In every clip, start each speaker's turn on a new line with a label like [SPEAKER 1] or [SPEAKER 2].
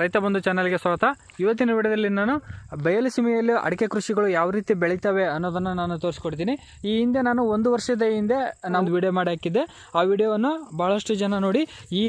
[SPEAKER 1] ರೈತ ಬಂಧು ಚಾನಲ್ಗೆ ಸ್ವಾಗತ. ಇವತ್ತಿನ ವಿಡಿಯೋದಲ್ಲಿ ನಾನು ಬಯಲು ಸೀಮೆಯಲ್ಲಿ ಅಡಿಕೆ ಕೃಷಿಗಳು ಯಾವ ರೀತಿ ಬೆಳೀತವೆ ಅನ್ನೋದನ್ನು ನಾನು ತೋರಿಸ್ಕೊಡ್ತೀನಿ. ಈ ಹಿಂದೆ ನಾನು ಒಂದು ವರ್ಷದ ಹಿಂದೆ ನಾನು ವಿಡಿಯೋ ಮಾಡಿ ಹಾಕಿದ್ದೆ. ಆ ವಿಡಿಯೋವನ್ನು ಭಾಳಷ್ಟು ಜನ ನೋಡಿ ಈ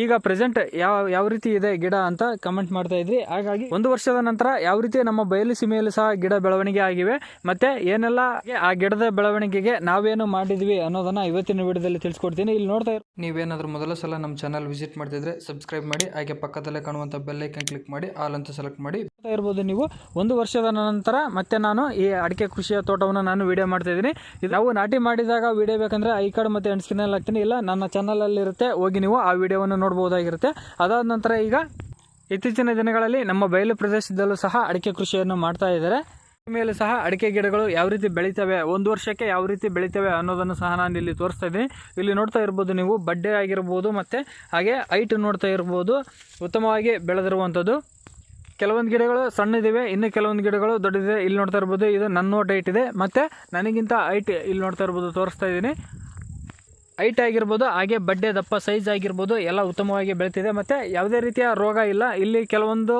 [SPEAKER 1] ಈಗ ಪ್ರೆಸೆಂಟ್ ಯಾವ ಯಾವ ರೀತಿ ಇದೆ ಗಿಡ ಅಂತ ಕಮೆಂಟ್ ಮಾಡ್ತಾ ಇದ್ರಿ. ಹಾಗಾಗಿ ಒಂದು ವರ್ಷದ ನಂತರ ಯಾವ ರೀತಿ ನಮ್ಮ ಬಯಲು ಸೀಮೆಯಲ್ಲಿ ಸಹ ಗಿಡ ಬೆಳವಣಿಗೆ ಆಗಿವೆ. ಮತ್ತೆ ಏನೆಲ್ಲ ಆ ಗಿಡದ ಬೆಳವಣಿಗೆಗೆ ನಾವೇನು ಮಾಡಿದ್ವಿ ಅನ್ನೋದನ್ನ ಇವತ್ತಿನ ವಿಡಿಯೋದಲ್ಲಿ ತಿಳಿಸ್ಕೊಡ್ತೀನಿ. ಇಲ್ಲಿ ನೋಡ್ತಾ ನೀವೇನಾದ್ರೂ ಮೊದಲ ಸಲ ನಮ್ಮ ಚಾನಲ್ ವಿಸಿಟ್ ಮಾಡ್ತಿದ್ರೆ ಸಬ್ಸ್ಕ್ರೈಬ್ ಮಾಡಿ, ಹಾಗೆ ಪಕ್ಕದಲ್ಲೇ ಕಾಣುವಂಥ ಬೆಲ್ ಐಕನ್ ಕ್ಲಿಕ್ ಮಾಡಿ ಆಲ್ ಅಂತ ಸೆಲೆಕ್ಟ್ ಮಾಡಿ. ಇರ್ಬೋದು ನೀವು. ಒಂದು ವರ್ಷದ ನಂತರ ಮತ್ತೆ ನಾನು ಈ ಅಡಿಕೆ ಕೃಷಿಯ ತೋಟವನ್ನು ನಾನು ವಿಡಿಯೋ ಮಾಡ್ತಾ ಇದ್ದೀನಿ. ಇದು ನಾವು ನಾಟಿ ಮಾಡಿದಾಗ ವಿಡಿಯೋ ಬೇಕಂದರೆ ಐ ಕಾರ್ಡ್ ಮತ್ತು ಎಂಡ್ ಸ್ಕ್ರೀನಲ್ಲಿ ಹಾಕ್ತೀನಿ. ಇಲ್ಲ, ನನ್ನ ಚಾನಲಲ್ಲಿರುತ್ತೆ ಹೋಗಿ ನೀವು ಆ ವಿಡಿಯೋವನ್ನು ನೋಡ್ಬೋದಾಗಿರುತ್ತೆ. ಅದಾದ ನಂತರ ಈಗ ಇತ್ತೀಚಿನ ದಿನಗಳಲ್ಲಿ ನಮ್ಮ ಬಯಲು ಪ್ರದೇಶದಲ್ಲೂ ಸಹ ಅಡಿಕೆ ಕೃಷಿಯನ್ನು ಮಾಡ್ತಾ ಇದ್ದಾರೆ. ಮೇಲೆ ಸಹ ಅಡಿಕೆ ಗಿಡಗಳು ಯಾವ ರೀತಿ ಬೆಳಿತವೆ, ಒಂದು ವರ್ಷಕ್ಕೆ ಯಾವ ರೀತಿ ಬೆಳಿತವೆ ಅನ್ನೋದನ್ನು ಸಹ ನಾನು ಇಲ್ಲಿ ತೋರಿಸ್ತಾ ಇದ್ದೀನಿ. ಇಲ್ಲಿ ನೋಡ್ತಾ ಇರ್ಬೋದು ನೀವು ಬಡ್ಡೆ ಆಗಿರ್ಬೋದು ಮತ್ತು ಹಾಗೆ ಹೈಟ್ ನೋಡ್ತಾ ಇರ್ಬೋದು. ಉತ್ತಮವಾಗಿ ಬೆಳೆದಿರುವಂಥದ್ದು. ಕೆಲವೊಂದು ಗಿಡಗಳು ಸಣ್ಣದಿವೆ, ಇನ್ನು ಕೆಲವೊಂದು ಗಿಡಗಳು ದೊಡ್ಡದಿದೆ. ಇಲ್ಲಿ ನೋಡ್ತಾ ಇರ್ಬೋದು ಇದು ನನ್ನ ನೋಟ್ ಇದೆ. ಮತ್ತು ನನಗಿಂತ ಹೈಟ್ ಇಲ್ಲಿ ನೋಡ್ತಾ ಇರ್ಬೋದು ತೋರಿಸ್ತಾ ಇದ್ದೀನಿ. ಹೈಟ್ ಆಗಿರ್ಬೋದು, ಹಾಗೆ ಬಡ್ಡೆ ದಪ್ಪ ಸೈಜ್ ಆಗಿರ್ಬೋದು, ಎಲ್ಲ ಉತ್ತಮವಾಗಿ ಬೆಳೀತಿದೆ. ಮತ್ತು ಯಾವುದೇ ರೀತಿಯ ರೋಗ ಇಲ್ಲ. ಇಲ್ಲಿ ಕೆಲವೊಂದು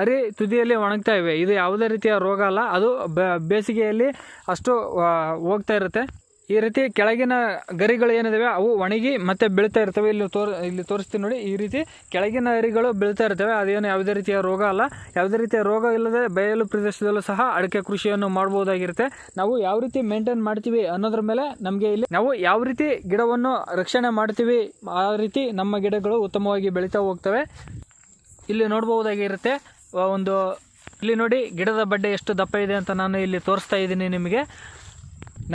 [SPEAKER 1] ಅರಿ ತುದಿಯಲ್ಲಿ ಒಣಗ್ತಾ ಇವೆ. ಇದು ಯಾವುದೇ ರೀತಿಯ ರೋಗ ಅಲ್ಲ. ಅದು ಬೇಸಿಗೆಯಲ್ಲಿ ಅಷ್ಟು ಹೋಗ್ತಾ ಇರುತ್ತೆ. ಈ ರೀತಿ ಕೆಳಗಿನ ಗರಿಗಳು ಏನಿದಾವೆ, ಅವು ಒಣಗಿ ಮತ್ತೆ ಬೀಳ್ತಾ ಇರ್ತವೆ. ಇಲ್ಲಿ ತೋರ್, ಇಲ್ಲಿ ತೋರಿಸ್ತೀನಿ ನೋಡಿ, ಈ ರೀತಿ ಕೆಳಗಿನ ಗರಿಗಳು ಬೀಳ್ತಾ ಇರ್ತವೆ. ಅದೇನು ಯಾವುದೇ ರೀತಿಯ ರೋಗ ಅಲ್ಲ. ಯಾವುದೇ ರೀತಿಯ ರೋಗ ಇಲ್ಲದೆ ಬಯಲು ಪ್ರದೇಶದಲ್ಲೂ ಸಹ ಅಡಿಕೆ ಕೃಷಿಯನ್ನು ಮಾಡ್ಬೋದಾಗಿರುತ್ತೆ ನಾವು ಯಾವ ರೀತಿ ಮೇಂಟೈನ್ ಮಾಡ್ತೀವಿ ಅನ್ನೋದ್ರ ಮೇಲೆ ನಮಗೆ ಇಲ್ಲಿ ನಾವು ಯಾವ ರೀತಿ ಗಿಡವನ್ನು ರಕ್ಷಣೆ ಮಾಡ್ತೀವಿ, ಆ ರೀತಿ ನಮ್ಮ ಗಿಡಗಳು ಉತ್ತಮವಾಗಿ ಬೆಳೀತಾ ಹೋಗ್ತವೆ. ಇಲ್ಲಿ ನೋಡ್ಬೋದಾಗಿರುತ್ತೆ ಒಂದು, ಇಲ್ಲಿ ನೋಡಿ ಗಿಡದ ಬಡ್ಡೆ ಎಷ್ಟು ದಪ್ಪ ಇದೆ ಅಂತ ನಾನು ಇಲ್ಲಿ ತೋರಿಸ್ತಾ ಇದ್ದೀನಿ ನಿಮಗೆ.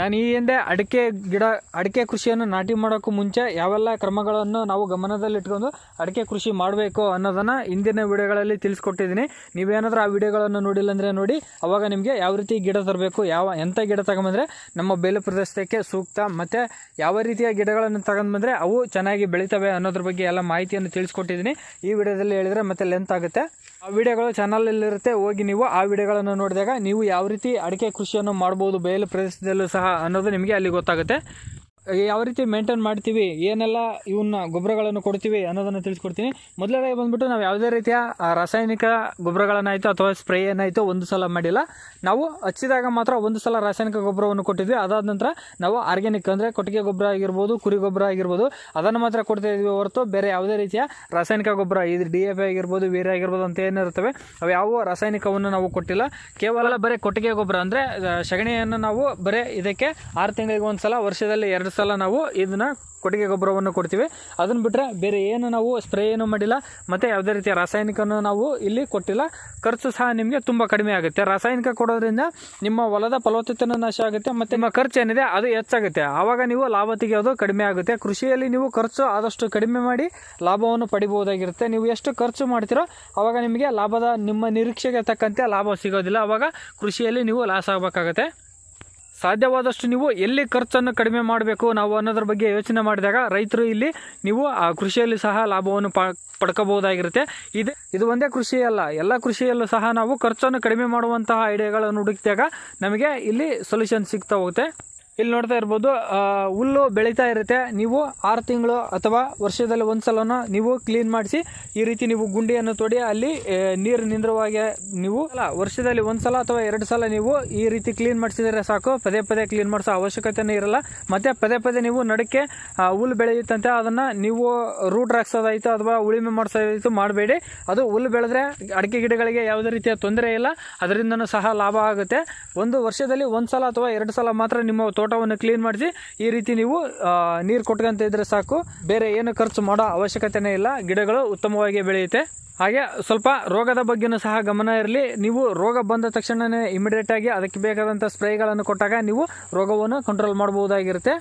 [SPEAKER 1] ನಾನು ಈ ಹಿಂದೆ ಅಡಿಕೆ ಗಿಡ, ಅಡಿಕೆ ಕೃಷಿಯನ್ನು ನಾಟಿ ಮಾಡೋಕ್ಕೂ ಮುಂಚೆ ಯಾವೆಲ್ಲ ಕ್ರಮಗಳನ್ನು ನಾವು ಗಮನದಲ್ಲಿಟ್ಕೊಂಡು ಅಡಿಕೆ ಕೃಷಿ ಮಾಡಬೇಕು ಅನ್ನೋದನ್ನು ಇಂದಿನ ವಿಡಿಯೋಗಳಲ್ಲಿ ತಿಳಿಸ್ಕೊಟ್ಟಿದ್ದೀನಿ. ನೀವೇನಾದರೂ ಆ ವಿಡಿಯೋಗಳನ್ನು ನೋಡಿಲ್ಲ ಅಂದರೆ ನೋಡಿ, ಅವಾಗ ನಿಮಗೆ ಯಾವ ರೀತಿ ಗಿಡ ತರಬೇಕು, ಯಾವ ಎಂಥ ಗಿಡ ತಗೊಂಬಂದರೆ ನಮ್ಮ ಬೇಲು ಪ್ರದೇಶಕ್ಕೆ ಸೂಕ್ತ, ಮತ್ತು ಯಾವ ರೀತಿಯ ಗಿಡಗಳನ್ನು ತಗೊಂಡ್ಬಂದರೆ ಅವು ಚೆನ್ನಾಗಿ ಬೆಳೀತವೆ ಅನ್ನೋದ್ರ ಬಗ್ಗೆ ಎಲ್ಲ ಮಾಹಿತಿಯನ್ನು ತಿಳಿಸ್ಕೊಟ್ಟಿದ್ದೀನಿ. ಈ ವಿಡಿಯೋದಲ್ಲಿ ಹೇಳಿದರೆ ಮತ್ತೆ ಲೆಂತ್ ಆಗುತ್ತೆ. ಆ ವಿಡಿಯೋಗಳು ಚಾನಲಲ್ಲಿರುತ್ತೆ ಹೋಗಿ ನೀವು ಆ ವಿಡಿಯೋಗಳನ್ನು ನೋಡಿದಾಗ ನೀವು ಯಾವ ರೀತಿ ಅಡಿಕೆ ಕೃಷಿಯನ್ನು ಮಾಡ್ಬೋದು ಬಯಲು ಪ್ರದೇಶದಲ್ಲೂ ಸಹ ಅನ್ನೋದು ನಿಮಗೆ ಅಲ್ಲಿ ಗೊತ್ತಾಗುತ್ತೆ. ಯಾವ ರೀತಿ ಮೇಂಟೈನ್ ಮಾಡ್ತೀವಿ, ಏನೆಲ್ಲ ಇವನ್ನ ಗೊಬ್ಬರಗಳನ್ನು ಕೊಡ್ತೀವಿ ಅನ್ನೋದನ್ನು ತಿಳಿಸ್ಕೊಡ್ತೀನಿ. ಮೊದಲನೇ ಬಂದ್ಬಿಟ್ಟು ನಾವು ಯಾವುದೇ ರೀತಿಯ ರಾಸಾಯನಿಕ ಗೊಬ್ಬರಗಳನ್ನಾಯಿತು ಅಥವಾ ಸ್ಪ್ರೇ ಏನಾಯಿತು ಒಂದು ಸಲ ಮಾಡಿಲ್ಲ. ನಾವು ಹಚ್ಚಿದಾಗ ಮಾತ್ರ ಒಂದು ಸಲ ರಾಸಾಯನಿಕ ಗೊಬ್ಬರವನ್ನು ಕೊಟ್ಟಿದ್ವಿ. ಅದಾದ ನಂತರ ನಾವು ಆರ್ಗ್ಯಾನಿಕ್ ಅಂದರೆ ಕೊಟ್ಟಿಗೆ ಗೊಬ್ಬರ ಆಗಿರ್ಬೋದು, ಕುರಿ ಗೊಬ್ಬರ ಆಗಿರ್ಬೋದು, ಅದನ್ನು ಮಾತ್ರ ಕೊಡ್ತಾ ಇದ್ವಿ ಹೊರತು ಬೇರೆ ಯಾವುದೇ ರೀತಿಯ ರಾಸಾಯನಿಕ ಗೊಬ್ಬರ ಇದು ಡಿ ಎ ಪಿ ಆಗಿರ್ಬೋದು ವೀರ್ಯ ಆಗಿರ್ಬೋದು ಅಂತ ಏನಿರ್ತವೆ ಅವು ಯಾವ ರಾಸಾಯನಿಕವನ್ನು ನಾವು ಕೊಟ್ಟಿಲ್ಲ. ಕೇವಲ ಬರೀ ಕೊಟ್ಟಿಗೆ ಗೊಬ್ಬರ ಅಂದರೆ ಸಗಣಿಯನ್ನು ನಾವು ಬರೀ ಇದಕ್ಕೆ ಆರು ತಿಂಗಳಿಗೆ ಒಂದು ಸಲ ವರ್ಷದಲ್ಲಿ ಎರಡು ಸಲ ನಾವು ಇದನ್ನ ಕೊಟ್ಟಿಗೆ ಗೊಬ್ಬರವನ್ನು ಕೊಡ್ತೀವಿ. ಅದನ್ನ ಬಿಟ್ಟರೆ ಬೇರೆ ಏನು ನಾವು ಸ್ಪ್ರೇ ಏನು ಮಾಡಿಲ್ಲ. ಮತ್ತು ಯಾವುದೇ ರೀತಿಯ ರಾಸಾಯನಿಕನೂ ನಾವು ಇಲ್ಲಿ ಕೊಟ್ಟಿಲ್ಲ. ಖರ್ಚು ಸಹ ನಿಮಗೆ ತುಂಬ ಕಡಿಮೆ ಆಗುತ್ತೆ. ರಾಸಾಯನಿಕ ಕೊಡೋದ್ರಿಂದ ನಿಮ್ಮ ಹೊಲದ ಫಲವತ್ತತೆಯನ್ನು ನಾಶ ಆಗುತ್ತೆ, ಮತ್ತು ನಿಮ್ಮ ಖರ್ಚು ಏನಿದೆ ಅದು ಹೆಚ್ಚಾಗುತ್ತೆ. ಆವಾಗ ನೀವು ಲಾಭ ತೆಗೆಯೋದು ಕಡಿಮೆ ಆಗುತ್ತೆ. ಕೃಷಿಯಲ್ಲಿ ನೀವು ಖರ್ಚು ಆದಷ್ಟು ಕಡಿಮೆ ಮಾಡಿ ಲಾಭವನ್ನು ಪಡಿಬೋದಾಗಿರುತ್ತೆ ನೀವು ಎಷ್ಟು ಖರ್ಚು ಮಾಡ್ತೀರೋ ಆವಾಗ ನಿಮಗೆ ಲಾಭದ ನಿಮ್ಮ ನಿರೀಕ್ಷೆಗೆ ತಕ್ಕಂತೆ ಲಾಭ ಸಿಗೋದಿಲ್ಲ. ಆವಾಗ ಕೃಷಿಯಲ್ಲಿ ನೀವು ಲಾಸ್ ಆಗಬೇಕಾಗತ್ತೆ. ಸಾಧ್ಯವಾದಷ್ಟು ನೀವು ಎಲ್ಲಿ ಖರ್ಚನ್ನು ಕಡಿಮೆ ಮಾಡಬೇಕು ನಾವು ಅನ್ನೋದ್ರ ಬಗ್ಗೆ ಯೋಚನೆ ಮಾಡಿದಾಗ ರೈತರು ಇಲ್ಲಿ ನೀವು ಆ ಕೃಷಿಯಲ್ಲಿ ಸಹ ಲಾಭವನ್ನು ಪಡ್ಕೋಬಹುದಾಗಿರುತ್ತೆ. ಇದು ಇದು ಒಂದೇ ಕೃಷಿ ಅಲ್ಲ, ಎಲ್ಲ ಕೃಷಿಯಲ್ಲೂ ಸಹ ನಾವು ಖರ್ಚನ್ನು ಕಡಿಮೆ ಮಾಡುವಂತಹ ಐಡಿಯಾಗಳನ್ನು ಹುಡುಕಿದಾಗ ನಮಗೆ ಇಲ್ಲಿ ಸೊಲ್ಯೂಷನ್ ಸಿಗ್ತಾ ಹೋಗುತ್ತೆ. ಇಲ್ಲಿ ನೋಡ್ತಾ ಇರ್ಬೋದು ಹುಲ್ಲು ಬೆಳೀತಾ ಇರುತ್ತೆ. ನೀವು ಆರು ತಿಂಗಳು ಅಥವಾ ವರ್ಷದಲ್ಲಿ ಒಂದು ಸಲನೂ ನೀವು ಕ್ಲೀನ್ ಮಾಡಿಸಿ, ಈ ರೀತಿ ನೀವು ಗುಂಡಿಯನ್ನು ತೊಡಿ, ಅಲ್ಲಿ ನೀರು ನಿಂದ್ರವಾಗೆ ನೀವು ಅಲ್ಲ ವರ್ಷದಲ್ಲಿ ಒಂದು ಸಲ ಅಥವಾ ಎರಡು ಸಲ ನೀವು ಈ ರೀತಿ ಕ್ಲೀನ್ ಮಾಡಿಸಿದರೆ ಸಾಕು. ಪದೇ ಪದೇ ಕ್ಲೀನ್ ಮಾಡಿಸೋ ಅವಶ್ಯಕತೆನೇ ಇರಲ್ಲ. ಮತ್ತೆ ಪದೇ ಪದೇ ನೀವು ನಡಕ್ಕೆ ಹುಲ್ಲು ಬೆಳೆಯುತ್ತಂತೆ, ಅದನ್ನು ನೀವು ರೂಟ್ ಹಾಕ್ಸೋದಾಯ್ತು ಅಥವಾ ಉಳಿಮೆ ಮಾಡಿಸೋದಾಯ್ತು ಮಾಡಬೇಡಿ. ಅದು ಹುಲ್ಲು ಬೆಳೆದ್ರೆ ಅಡಿಕೆ ಗಿಡಗಳಿಗೆ ಯಾವುದೇ ರೀತಿಯ ತೊಂದರೆ ಇಲ್ಲ. ಅದರಿಂದನೂ ಸಹ ಲಾಭ ಆಗುತ್ತೆ. ಒಂದು ವರ್ಷದಲ್ಲಿ ಒಂದು ಸಲ ಅಥವಾ ಎರಡು ಸಲ ಮಾತ್ರ ನಿಮ್ಮ ತೋಟವನ್ನು ಕ್ಲೀನ್ ಮಾಡಿಸಿ ಈ ರೀತಿ ನೀವು ನೀರು ಕೊಟ್ಕಂತ ಇದ್ರೆ ಸಾಕು. ಬೇರೆ ಏನು ಖರ್ಚು ಮಾಡೋ ಅವಶ್ಯಕತೆನೇ ಇಲ್ಲ. ಗಿಡಗಳು ಉತ್ತಮವಾಗಿ ಬೆಳೆಯುತ್ತೆ. ಹಾಗೆ ಸ್ವಲ್ಪ ರೋಗದ ಬಗ್ಗೆನೂ ಸಹ ಗಮನ ಇರಲಿ. ನೀವು ರೋಗ ಬಂದ ತಕ್ಷಣವೇ ಇಮಿಡಿಯೇಟ್ ಆಗಿ ಅದಕ್ಕೆ ಬೇಕಾದಂಥ ಸ್ಪ್ರೇಗಳನ್ನು ಕೊಟ್ಟಾಗ ನೀವು ರೋಗವನ್ನು ಕಂಟ್ರೋಲ್ ಮಾಡಬಹುದಾಗಿರುತ್ತೆ.